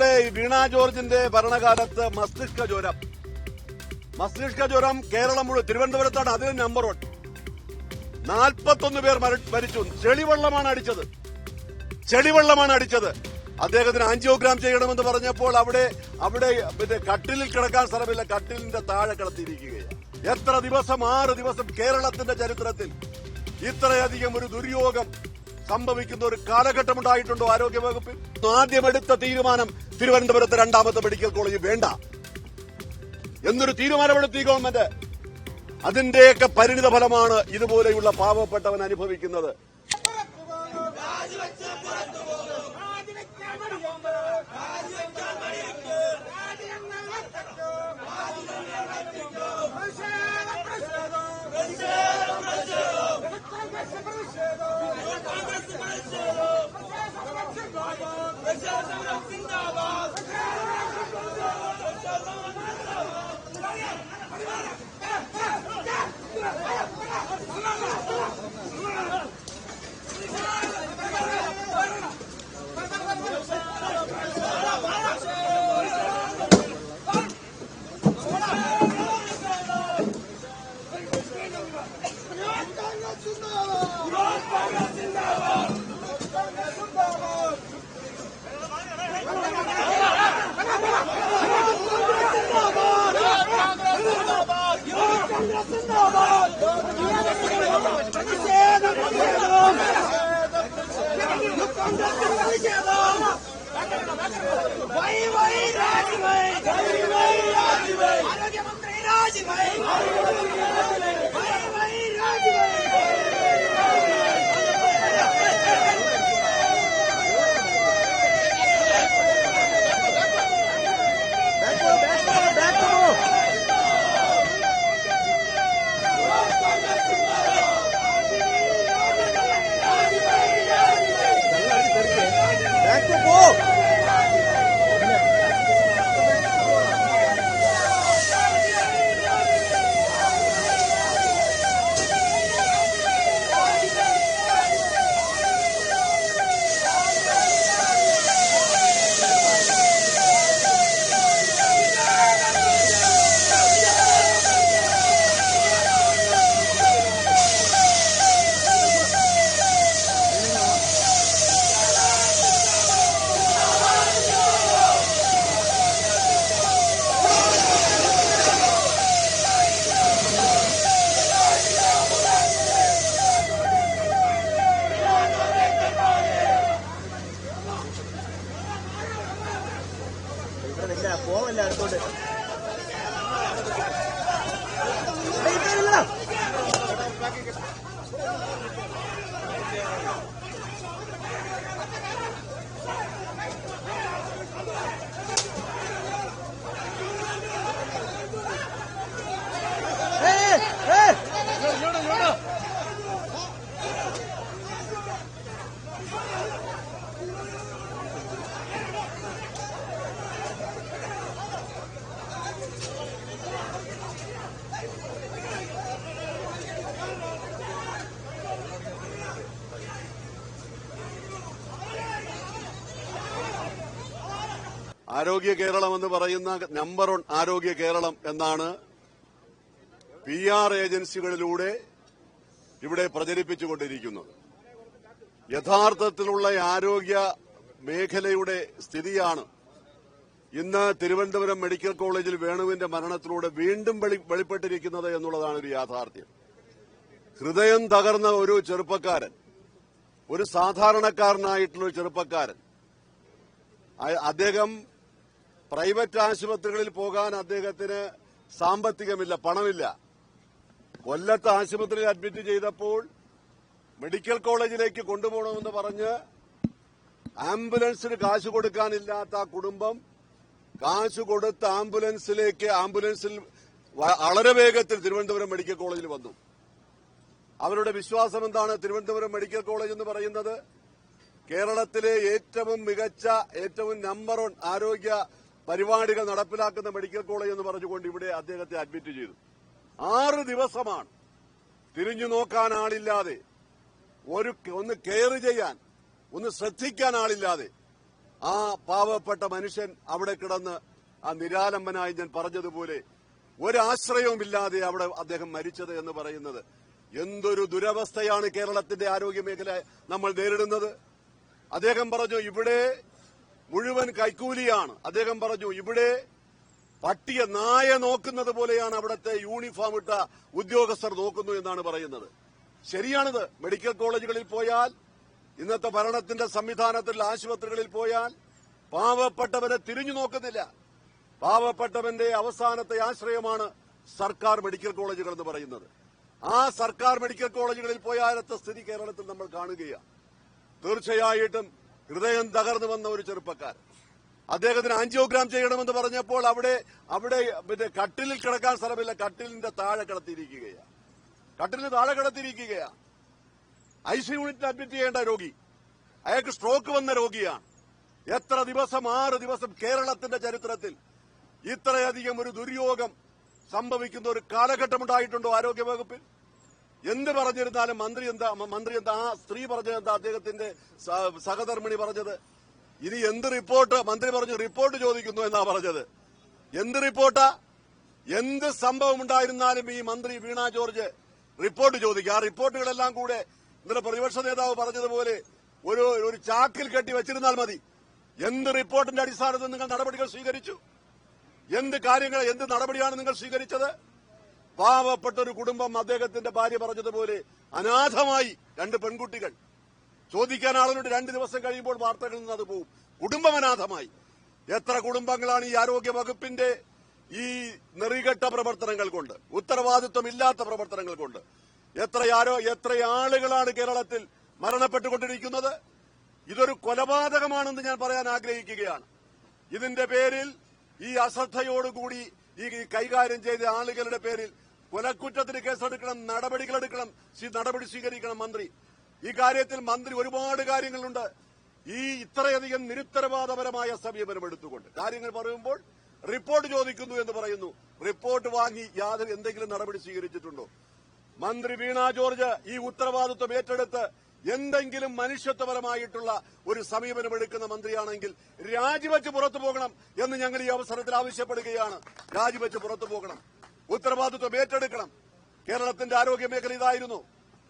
നമ്മുടെ വീണ ജോർജിന്റെ ഭരണകാലത്ത് മസ്തിഷ്ക ജ്വരം. മസ്തിഷ്ക ജ്വരം കേരളം മുഴുവൻ തിരുവനന്തപുരത്താണ് അതിന് നമ്പർ വൺ നാൽപ്പത്തൊന്ന് പേർ മര- മരിച്ചു. ചെളിവെള്ളമാണ് അടിച്ചത്. ചെളിവെള്ളമാണ് അടിച്ചത്. അദ്ദേഹത്തിന് ആൻജിയോഗ്രാം ചെയ്യണമെന്ന് പറഞ്ഞപ്പോൾ അവിടെ അവിടെ പിന്നെ കട്ടിലിൽ കിടക്കാൻ സ്ഥലമില്ല. കട്ടിലിന്റെ താഴെ കിടത്തിയിരിക്കുകയാണ്. എത്ര ദിവസം ആറ് ദിവസം കേരളത്തിന്റെ ചരിത്രത്തിൽ ഇത്രയധികം ഒരു ദുര്യോഗം സംഭവിക്കുന്ന ഒരു കാലഘട്ടം ഉണ്ടായിട്ടുണ്ടോ ആരോഗ്യവകുപ്പിൽ ആദ്യം എടുത്ത തീരുമാനം തിരുവനന്തപുരത്ത് രണ്ടാമത്തെ മെഡിക്കൽ കോളേജ് വേണ്ട. എന്നൊരു തീരുമാനമെടുത്തു ഈ ഗവൺമെന്റ്. അതിന്റെയൊക്കെ പരിണിത ഫലമാണ് ഇതുപോലെയുള്ള പാവപ്പെട്ടവൻ അനുഭവിക്കുന്നത്. 小三轮停了吧 Vai പോവല്ല അടുത്തോട്ട് ആരോഗ്യ കേരളം എന്ന് പറയുന്ന നമ്പർ വൺ ആരോഗ്യ കേരളം എന്നാണ് പി ആർ ഏജൻസികളിലൂടെ ഇവിടെ പ്രചരിപ്പിച്ചുകൊണ്ടിരിക്കുന്നത്. യഥാർത്ഥത്തിലുള്ള ആരോഗ്യ മേഖലയുടെ സ്ഥിതിയാണ്. ഇന്ന് തിരുവനന്തപുരം മെഡിക്കൽ കോളേജിൽ വേണുവിന്റെ മരണത്തിലൂടെ വീണ്ടും വെളി- വെളിപ്പെട്ടിരിക്കുന്നത് എന്നുള്ളതാണ് ഒരു യാഥാർത്ഥ്യം. ഹൃദയം തകർന്ന ഒരു ചെറുപ്പക്കാരൻ ഒരു സാധാരണക്കാരനായിട്ടുള്ള ചെറുപ്പക്കാരൻ അദ്ദേഹം പ്രൈവറ്റ് ആശുപത്രികളിൽ പോകാൻ അദ്ദേഹത്തിന് സാമ്പത്തികമില്ല പണമില്ല. കൊല്ലത്ത് ആശുപത്രിയിൽ അഡ്മിറ്റ് ചെയ്തപ്പോൾ മെഡിക്കൽ കോളേജിലേക്ക് കൊണ്ടുപോകണമെന്ന് പറഞ്ഞ് ആംബുലൻസിന് കാശ് കൊടുക്കാനില്ലാത്ത ആ കുടുംബം കാശ് കൊടുത്ത് ആംബുലൻസിലേക്ക് ആംബുലൻസിൽ വളരെ വേഗത്തിൽ തിരുവനന്തപുരം മെഡിക്കൽ കോളേജിൽ വന്നു. അവരുടെ വിശ്വാസം എന്താണ്? തിരുവനന്തപുരം മെഡിക്കൽ കോളേജ് എന്ന് പറയുന്നത് കേരളത്തിലെ ഏറ്റവും മികച്ച ഏറ്റവും നമ്പർ ആരോഗ്യ പരിപാടികൾ നടപ്പിലാക്കുന്ന മെഡിക്കൽ കോളേജ് എന്ന് പറഞ്ഞുകൊണ്ട് ഇവിടെ അദ്ദേഹത്തെ അഡ്മിറ്റ് ചെയ്തു. ആറ് ദിവസമാണ് തിരിഞ്ഞു നോക്കാൻ ആളില്ലാതെ ഒരു ഒന്ന് കെയർ ചെയ്യാൻ ഒന്ന് ശ്രദ്ധിക്കാൻ ആളില്ലാതെ ആ പാവപ്പെട്ട മനുഷ്യൻ അവിടെ കിടന്ന് ആ നിരാലംബനായി ഞാൻ പറഞ്ഞതുപോലെ ഒരാശ്രയവുമില്ലാതെ അവിടെ അദ്ദേഹം മരിച്ചത് എന്ന് പറയുന്നത് എന്തൊരു ദുരവസ്ഥയാണ് കേരളത്തിന്റെ ആരോഗ്യ മേഖല നമ്മൾ നേരിടുന്നത്. അദ്ദേഹം പറഞ്ഞു ഇവിടെ മുഴുവൻ കൈക്കൂലിയാണ്. അദ്ദേഹം പറഞ്ഞു ഇവിടെ പട്ടിയെ നായ നോക്കുന്നത് പോലെയാണ് അവിടുത്തെ യൂണിഫോം ഇട്ട ഉദ്യോഗസ്ഥർ നോക്കുന്നു എന്നാണ് പറയുന്നത്. ശരിയാണിത്. മെഡിക്കൽ കോളേജുകളിൽ പോയാൽ ഇന്നത്തെ ഭരണത്തിന്റെ സംവിധാനത്തിൽ ആശുപത്രികളിൽ പോയാൽ പാവപ്പെട്ടവനെ തിരിഞ്ഞു നോക്കുന്നില്ല. പാവപ്പെട്ടവന്റെ അവസാനത്തെ ആശ്രയമാണ് സർക്കാർ മെഡിക്കൽ കോളേജുകൾ എന്ന് പറയുന്നത്. ആ സർക്കാർ മെഡിക്കൽ കോളേജുകളിൽ പോയാലത്തെ സ്ഥിതി കേരളത്തിൽ നമ്മൾ കാണുകയാണ്. തീർച്ചയായിട്ടും ഹൃദയം തകർന്നു വന്ന ഒരു ചെറുപ്പക്കാരൻ. അദ്ദേഹത്തിന് ആൻജിയോഗ്രാം ചെയ്യണമെന്ന് പറഞ്ഞപ്പോൾ അവിടെ അവിടെ കട്ടിലിൽ കിടക്കാൻ സ്ഥലമില്ല. കട്ടിലിന്റെ താഴെ കിടത്തിയിരിക്കുകയാണ്. കട്ടിലിന് താഴെ കിടത്തിയിരിക്കുകയാണ്. ഐ സി യൂണിറ്റിൽ അഡ്മിറ്റ് ചെയ്യേണ്ട രോഗി. അയാൾക്ക് സ്ട്രോക്ക് വന്ന രോഗിയാണ്. എത്ര ദിവസം ആറ് ദിവസം കേരളത്തിന്റെ ചരിത്രത്തിൽ ഇത്രയധികം ഒരു ദുര്യോഗം സംഭവിക്കുന്ന ഒരു കാലഘട്ടം ഉണ്ടായിട്ടുണ്ടോ ആരോഗ്യ വകുപ്പിൽ എന്ത് പറഞ്ഞിരുന്നാലും മന്ത്രി എന്താ മന്ത്രി എന്താ ആ സ്ത്രീ പറഞ്ഞത് എന്താ അദ്ദേഹത്തിന്റെ സഹധർമ്മിണി പറഞ്ഞത്? ഇനി എന്ത് റിപ്പോർട്ട് മന്ത്രി പറഞ്ഞു റിപ്പോർട്ട് ചോദിക്കുന്നു എന്നാ പറഞ്ഞത്? എന്ത് റിപ്പോർട്ടാ? എന്ത് സംഭവം ഉണ്ടായിരുന്നാലും ഈ മന്ത്രി വീണ ജോർജ് റിപ്പോർട്ട് ചോദിക്കുക ആ റിപ്പോർട്ടുകളെല്ലാം കൂടെ ഇന്നലെ പ്രതിപക്ഷ നേതാവ് പറഞ്ഞതുപോലെ ഒരു ഒരു ചാക്കിൽ കെട്ടി വെച്ചിരുന്നാൽ മതി. എന്ത് റിപ്പോർട്ടിന്റെ അടിസ്ഥാനത്തിൽ നിങ്ങൾ നടപടികൾ സ്വീകരിച്ചു? എന്ത് കാര്യങ്ങൾ എന്ത് നടപടിയാണ് നിങ്ങൾ സ്വീകരിച്ചത്? പാവപ്പെട്ട ഒരു കുടുംബം അദ്ദേഹത്തിന്റെ ഭാര്യ പറഞ്ഞതുപോലെ അനാഥമായി രണ്ട് പെൺകുട്ടികൾ. ചോദിക്കാൻ ആളുകളുടെ രണ്ട് ദിവസം കഴിയുമ്പോൾ വാർത്തകളിൽ നിന്ന് അത് പോവും. കുടുംബം അനാഥമായി. എത്ര കുടുംബങ്ങളാണ് ഈ ആരോഗ്യ വകുപ്പിന്റെ ഈ നെറികെട്ട പ്രവർത്തനങ്ങൾ കൊണ്ട് ഉത്തരവാദിത്വമില്ലാത്ത പ്രവർത്തനങ്ങൾ കൊണ്ട്? എത്രയാരോ എത്ര ആളുകളാണ് കേരളത്തിൽ മരണപ്പെട്ടുകൊണ്ടിരിക്കുന്നത്? ഇതൊരു കൊലപാതകമാണെന്ന് ഞാൻ പറയാൻ ആഗ്രഹിക്കുകയാണ്. ഇതിന്റെ പേരിൽ ഈ അശ്രദ്ധയോടുകൂടി ഈ കൈകാര്യം ചെയ്ത ആളുകളുടെ പേരിൽ കൊലക്കുറ്റത്തിന് കേസെടുക്കണം നടപടികളെടുക്കണം. നടപടി സ്വീകരിക്കണം മന്ത്രി. ഈ കാര്യത്തിൽ മന്ത്രി ഒരുപാട് കാര്യങ്ങളുണ്ട്. ഈ ഇത്രയധികം നിരുത്തരവാദപരമായ സമീപനം എടുത്തുകൊണ്ട്. കാര്യങ്ങൾ പറയുമ്പോൾ റിപ്പോർട്ട് ചോദിക്കുന്നു എന്ന് പറയുന്നു. റിപ്പോർട്ട് വാങ്ങി യാതൊരു എന്തെങ്കിലും നടപടി സ്വീകരിച്ചിട്ടുണ്ടോ? മന്ത്രി വീണ ജോർജ് ഈ ഉത്തരവാദിത്വം ഏറ്റെടുത്ത് എന്തെങ്കിലും മനുഷ്യത്വപരമായിട്ടുള്ള ഒരു സമീപനം എടുക്കുന്ന മന്ത്രിയാണെങ്കിൽ രാജിവെച്ച് പുറത്തു പോകണം എന്ന് ഞങ്ങൾ ഈ അവസരത്തിൽ ആവശ്യപ്പെടുകയാണ്. രാജിവെച്ച് പുറത്തു പോകണം. ഉത്തരവാദിത്വം ഏറ്റെടുക്കണം. കേരളത്തിന്റെ ആരോഗ്യ മേഖല ഇതായിരുന്നു.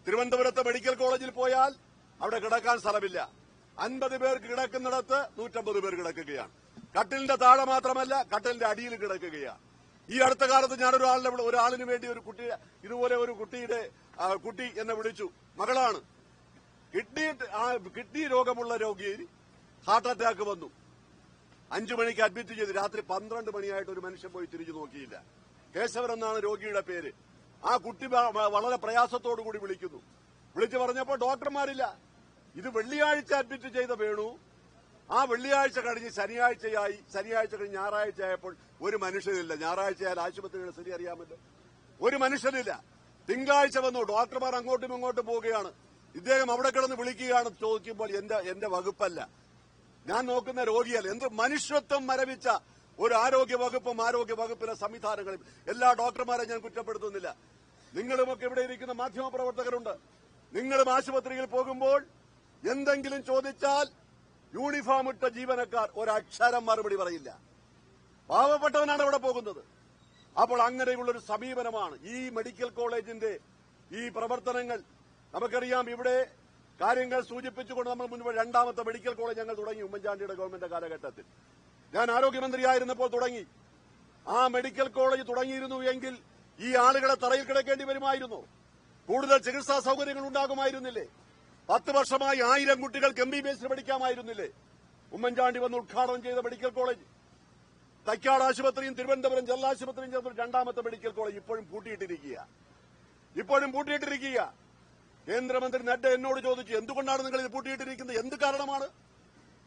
തിരുവനന്തപുരത്ത് മെഡിക്കൽ കോളേജിൽ പോയാൽ അവിടെ കിടക്കാൻ സ്ഥലമില്ല. അൻപത് പേർ കിടക്കുന്നിടത്ത് നൂറ്റമ്പത് പേർ കിടക്കുകയാണ്. കട്ടിലിന്റെ താഴെ മാത്രമല്ല കട്ടിലിന്റെ അടിയിൽ കിടക്കുകയാണ്. ഈ അടുത്ത കാലത്ത് ഞാനൊരാളിനെ ഒരാളിന് വേണ്ടി ഒരു കുട്ടി ഇതുപോലെ ഒരു കുട്ടിയുടെ കുട്ടി എന്നെ വിളിച്ചു. മകളാണ്. കിഡ്നി കിഡ്നി രോഗമുള്ള രോഗിയിൽ ഹാർട്ട് അറ്റാക്ക് വന്നു. അഞ്ചു മണിക്ക് അഡ്മിറ്റ് ചെയ്ത് രാത്രി പന്ത്രണ്ട് മണിയായിട്ട് ഒരു മനുഷ്യൻ പോയി തിരിഞ്ഞു നോക്കിയില്ല. കേശവൻ എന്നാണ് രോഗിയുടെ പേര്. ആ കുട്ടി വളരെ പ്രയാസത്തോടു കൂടി വിളിക്കുന്നു. വിളിച്ചു പറഞ്ഞപ്പോൾ ഡോക്ടർമാരില്ല. ഇത് വെള്ളിയാഴ്ച അഡ്മിറ്റ് ചെയ്ത വേണു. ആ വെള്ളിയാഴ്ച കഴിഞ്ഞ് ശനിയാഴ്ചയായി ശനിയാഴ്ച കഴിഞ്ഞ് ഞായറാഴ്ച ആയപ്പോൾ ഒരു മനുഷ്യനില്ല. ഞായറാഴ്ച ആയാൽ ആശുപത്രിയുടെ സ്ഥിതി അറിയാമല്ലോ. ഒരു മനുഷ്യനില്ല. തിങ്കളാഴ്ച വന്നു ഡോക്ടർമാർ അങ്ങോട്ടും ഇങ്ങോട്ടും പോവുകയാണ്. ഇദ്ദേഹം അവിടെ കിടന്ന് വിളിക്കുകയാണ് ചോദിക്കുമ്പോൾ എന്റെ എന്റെ വകുപ്പല്ല. ഞാൻ നോക്കുന്ന രോഗിയല്ല. എന്ത് മനുഷ്യത്വം മരവിച്ച ഒരു ആരോഗ്യ വകുപ്പും ആരോഗ്യ വകുപ്പിലെ സംവിധാനങ്ങളും എല്ലാ ഡോക്ടർമാരെ ഞാൻ കുറ്റപ്പെടുത്തുന്നില്ല. നിങ്ങളുമൊക്കെ ഇവിടെ ഇരിക്കുന്ന മാധ്യമ പ്രവർത്തകരുണ്ട് നിങ്ങളും ആശുപത്രിയിൽ പോകുമ്പോൾ എന്തെങ്കിലും ചോദിച്ചാൽ യൂണിഫോം ഇട്ട ജീവനക്കാർ ഒരക്ഷരം മറുപടി പറയില്ല. പാവപ്പെട്ടവനാണ് അവിടെ പോകുന്നത്. അപ്പോൾ അങ്ങനെയുള്ള ഒരു സമീപനമാണ് ഈ മെഡിക്കൽ കോളേജിന്റെ ഈ പ്രവർത്തനങ്ങൾ. നമുക്കറിയാം ഇവിടെ കാര്യങ്ങൾ സൂചിപ്പിച്ചുകൊണ്ട് നമ്മൾ മുൻപ് രണ്ടാമത്തെ മെഡിക്കൽ കോളേജ് ഞങ്ങൾ തുടങ്ങി ഉമ്മൻചാണ്ടിയുടെ ഗവൺമെന്റ് കാലഘട്ടത്തിൽ. ഞാൻ ആരോഗ്യമന്ത്രിയായിരുന്നപ്പോൾ തുടങ്ങി. ആ മെഡിക്കൽ കോളേജ് തുടങ്ങിയിരുന്നു എങ്കിൽ ഈ ആളുകളെ തറയിൽ കിടക്കേണ്ടി വരുമായിരുന്നു. കൂടുതൽ ചികിത്സാ സൌകര്യങ്ങൾ ഉണ്ടാകുമായിരുന്നില്ലേ? പത്ത് വർഷമായി ആയിരം കുട്ടികൾക്ക് എം ബി ബി എസിന് പഠിക്കാമായിരുന്നില്ലേ? ഉമ്മൻചാണ്ടി വന്ന് ഉദ്ഘാടനം ചെയ്ത മെഡിക്കൽ കോളേജ്. തൈക്കാട് ആശുപത്രിയും തിരുവനന്തപുരം ജില്ലാ ആശുപത്രിയും ചേർന്ന് രണ്ടാമത്തെ മെഡിക്കൽ കോളേജ് ഇപ്പോഴും പൂട്ടിയിട്ടിരിക്കുക ഇപ്പോഴും പൂട്ടിയിട്ടിരിക്കുക കേന്ദ്രമന്ത്രി നഡ്ഡ എന്നോട് ചോദിച്ചു എന്തുകൊണ്ടാണ് നിങ്ങൾ ഇത് പൂട്ടിയിട്ടിരിക്കുന്നത്? എന്ത് കാരണമാണ്?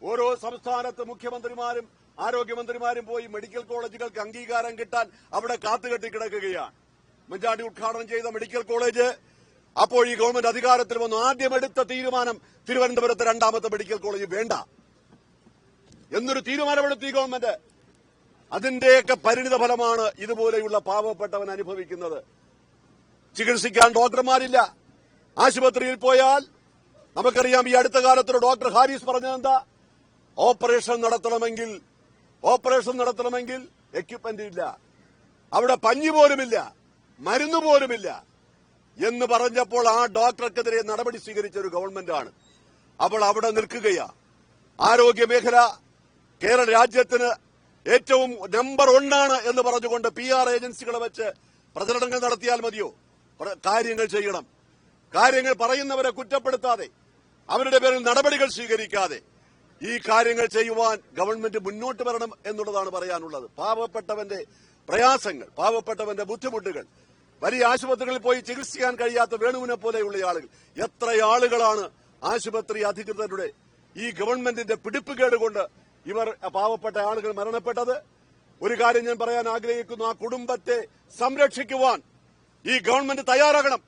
ഓരോ സംസ്ഥാനത്ത് മുഖ്യമന്ത്രിമാരും ആരോഗ്യമന്ത്രിമാരും പോയി മെഡിക്കൽ കോളേജുകൾക്ക് അംഗീകാരം കിട്ടാൻ അവിടെ കാത്തുകെട്ടി കിടക്കുകയാണ്. ഉമ്മൻചാണ്ടി ഉദ്ഘാടനം ചെയ്ത മെഡിക്കൽ കോളേജ് അപ്പോൾ ഈ ഗവൺമെന്റ് അധികാരത്തിൽ വന്നു. ആദ്യം എടുത്ത തീരുമാനം തിരുവനന്തപുരത്ത് രണ്ടാമത്തെ മെഡിക്കൽ കോളേജ് വേണ്ട. എന്നൊരു തീരുമാനമെടുത്തു ഈ ഗവൺമെന്റ്. അതിന്റെയൊക്കെ പരിണിത ഫലമാണ് ഇതുപോലെയുള്ള പാവപ്പെട്ടവൻ അനുഭവിക്കുന്നത്. ചികിത്സിക്കാൻ ഡോക്ടർമാരില്ല. ആശുപത്രിയിൽ പോയാൽ നമുക്കറിയാം ഈ അടുത്ത കാലത്തൊരു ഡോക്ടർ ഹാരിസ് പറഞ്ഞതെന്താ? ഓപ്പറേഷൻ നടത്തണമെങ്കിൽ ഓപ്പറേഷൻ നടത്തണമെങ്കിൽ എക്യുപ്മെന്റ് ഇല്ല. അവിടെ പഞ്ഞി പോലുമില്ല മരുന്ന് പോലുമില്ല എന്ന് പറഞ്ഞപ്പോൾ ആ ഡോക്ടർക്കെതിരെ നടപടി സ്വീകരിച്ച ഒരു ഗവൺമെന്റാണ്. അപ്പോൾ അവിടെ നിൽക്കുകയാ. ആരോഗ്യ മേഖല കേരള രാജ്യത്തിന് ഏറ്റവും നമ്പർ ഒന്നാണ് എന്ന് പറഞ്ഞുകൊണ്ട് പി ആർ ഏജൻസികളെ വെച്ച് പ്രചരണങ്ങൾ നടത്തിയാൽ മതിയോ? കാര്യങ്ങൾ ചെയ്യണം. കാര്യങ്ങൾ പറയുന്നവരെ കുറ്റപ്പെടുത്താതെ അവരുടെ പേരിൽ നടപടികൾ സ്വീകരിക്കാതെ ഈ കാര്യങ്ങൾ ചെയ്യുവാൻ ഗവൺമെന്റ് മുന്നോട്ട് വരണം എന്നുള്ളതാണ് പറയാനുള്ളത്. പാവപ്പെട്ടവന്റെ പ്രയാസങ്ങൾ പാവപ്പെട്ടവന്റെ ബുദ്ധിമുട്ടുകൾ വലിയ ആശുപത്രികളിൽ പോയി ചികിത്സിക്കാൻ കഴിയാത്ത വേണുവിനെ പോലെയുള്ള ആളുകൾ. എത്ര ആളുകളാണ് ആശുപത്രി അധികൃതരുടെ ഈ ഗവൺമെന്റിന്റെ പിടിപ്പുകേട് കൊണ്ട് ഇവർ പാവപ്പെട്ട ആളുകൾ മരണപ്പെട്ടത്? ഒരു കാര്യം ഞാൻ പറയാൻ ആഗ്രഹിക്കുന്നു ആ കുടുംബത്തെ സംരക്ഷിക്കുവാൻ ഈ ഗവൺമെന്റ് തയ്യാറാകണം.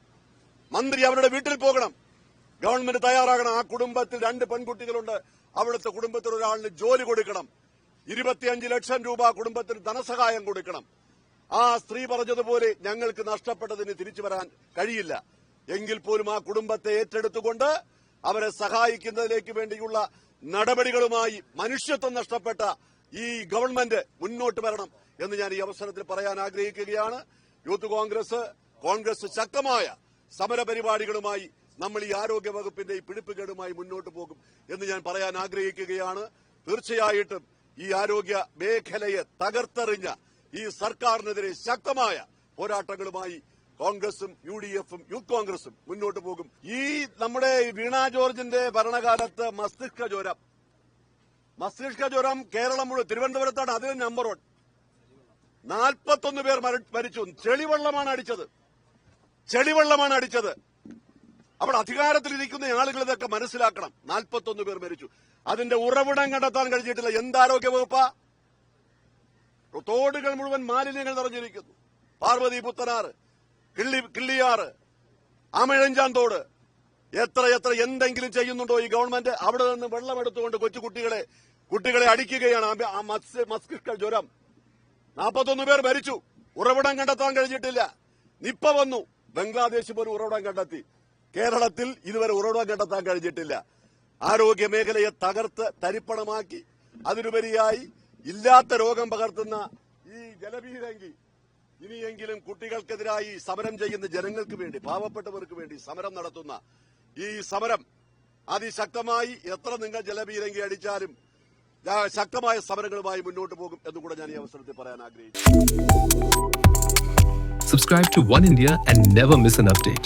മന്ത്രി അവരുടെ വീട്ടിൽ പോകണം. ഗവൺമെന്റ് തയ്യാറാകണം. ആ കുടുംബത്തിൽ രണ്ട് പെൺകുട്ടികളുണ്ട്. അവിടുത്തെ കുടുംബത്തിൽ ഒരാളിന് ജോലി കൊടുക്കണം. ഇരുപത്തിയഞ്ച് ലക്ഷം രൂപ കുടുംബത്തിന് ധനസഹായം കൊടുക്കണം. ആ സ്ത്രീ പറഞ്ഞതുപോലെ ഞങ്ങൾക്ക് നഷ്ടപ്പെട്ടതിന് തിരിച്ചു വരാൻ കഴിയില്ല. എങ്കിൽ പോലും ആ കുടുംബത്തെ ഏറ്റെടുത്തുകൊണ്ട് അവരെ സഹായിക്കുന്നതിലേക്ക് വേണ്ടിയുള്ള നടപടികളുമായി മനുഷ്യത്വം നഷ്ടപ്പെട്ട ഈ ഗവൺമെന്റ് മുന്നോട്ട് വരണം എന്ന് ഞാൻ ഈ അവസരത്തിൽ പറയാൻ ആഗ്രഹിക്കുകയാണ്. യൂത്ത് കോൺഗ്രസ് കോൺഗ്രസ് ശക്തമായ സമരപരിപാടികളുമായി നമ്മൾ ഈ ആരോഗ്യ വകുപ്പിന്റെ ഈ പിടിപ്പുകേടുമായി മുന്നോട്ട് പോകും എന്ന് ഞാൻ പറയാൻ ആഗ്രഹിക്കുകയാണ്. തീർച്ചയായിട്ടും ഈ ആരോഗ്യ മേഖലയെ തകർത്തെറിഞ്ഞ ഈ സർക്കാരിനെതിരെ ശക്തമായ പോരാട്ടങ്ങളുമായി കോൺഗ്രസും യു ഡി എഫും യൂത്ത് കോൺഗ്രസും മുന്നോട്ട് പോകും. ഈ നമ്മുടെ വീണ ജോർജിന്റെ ഭരണകാലത്ത് മസ്തിഷ്ക ജ്വരം. മസ്തിഷ്ക ജ്വരം കേരളം മുഴുവൻ തിരുവനന്തപുരത്താണ് അതിന് നമ്പർ വൺ നാൽപ്പത്തൊന്ന് പേർ മരിച്ചു. ചെളിവെള്ളമാണ് അടിച്ചത്. ചെളിവെള്ളമാണ് അടിച്ചത്. അപ്പോൾ അധികാരത്തിലിരിക്കുന്ന ആളുകൾ ഇതൊക്കെ മനസ്സിലാക്കണം. നാൽപ്പത്തൊന്ന് പേർ മരിച്ചു. അതിന്റെ ഉറവിടം കണ്ടെത്താൻ കഴിഞ്ഞിട്ടില്ല. എന്താരോഗ്യ വകുപ്പാ തോടുകൾ മുഴുവൻ മാലിന്യങ്ങൾ നിറഞ്ഞിരിക്കുന്നു. പാർവതി പുത്തനാറ് കിള്ളി കിള്ളിയാറ് അമഴഞ്ചാന്തോട് തോട്. എത്ര എത്ര എന്തെങ്കിലും ചെയ്യുന്നുണ്ടോ ഈ ഗവൺമെന്റ്? അവിടെ നിന്ന് വെള്ളം എടുത്തുകൊണ്ട് കൊച്ചു കുട്ടികളെ അടിക്കുകയാണ്. ആ- ജ്വരം. നാൽപ്പത്തൊന്ന് പേർ മരിച്ചു. ഉറവിടം കണ്ടെത്താൻ കഴിഞ്ഞിട്ടില്ല. നിപ്പ വന്നു. ബംഗ്ലാദേശ് പോലും ഉറവിടം കണ്ടെത്തി. കേരളത്തിൽ ഇതുവരെ ഉറവിടം കണ്ടെത്താൻ കഴിഞ്ഞിട്ടില്ല ആരോഗ്യ മേഖലയെ തകർത്ത് തരിപ്പണമാക്കി അതിനുപരിയായി ഇല്ലാത്ത രോഗം പകർത്തുന്ന ഈ ജലഭീരങ്കി ഇനിയെങ്കിലും കുട്ടികൾക്കെതിരായി സമരം ചെയ്യുന്ന ജനങ്ങൾക്ക് വേണ്ടി പാവപ്പെട്ടവർക്ക് വേണ്ടി സമരം നടത്തുന്ന ഈ സമരം അതിശക്തമായി എത്ര നിങ്ങൾ ജലഭീരങ്കി അടിച്ചാലും ശക്തമായ സമരങ്ങളുമായി മുന്നോട്ട് പോകും എന്ന് കൂടെ ഞാൻ ഈ അവസരത്തിൽ പറയാൻ ആഗ്രഹിക്കുന്നു Subscribe to One India and never miss an update.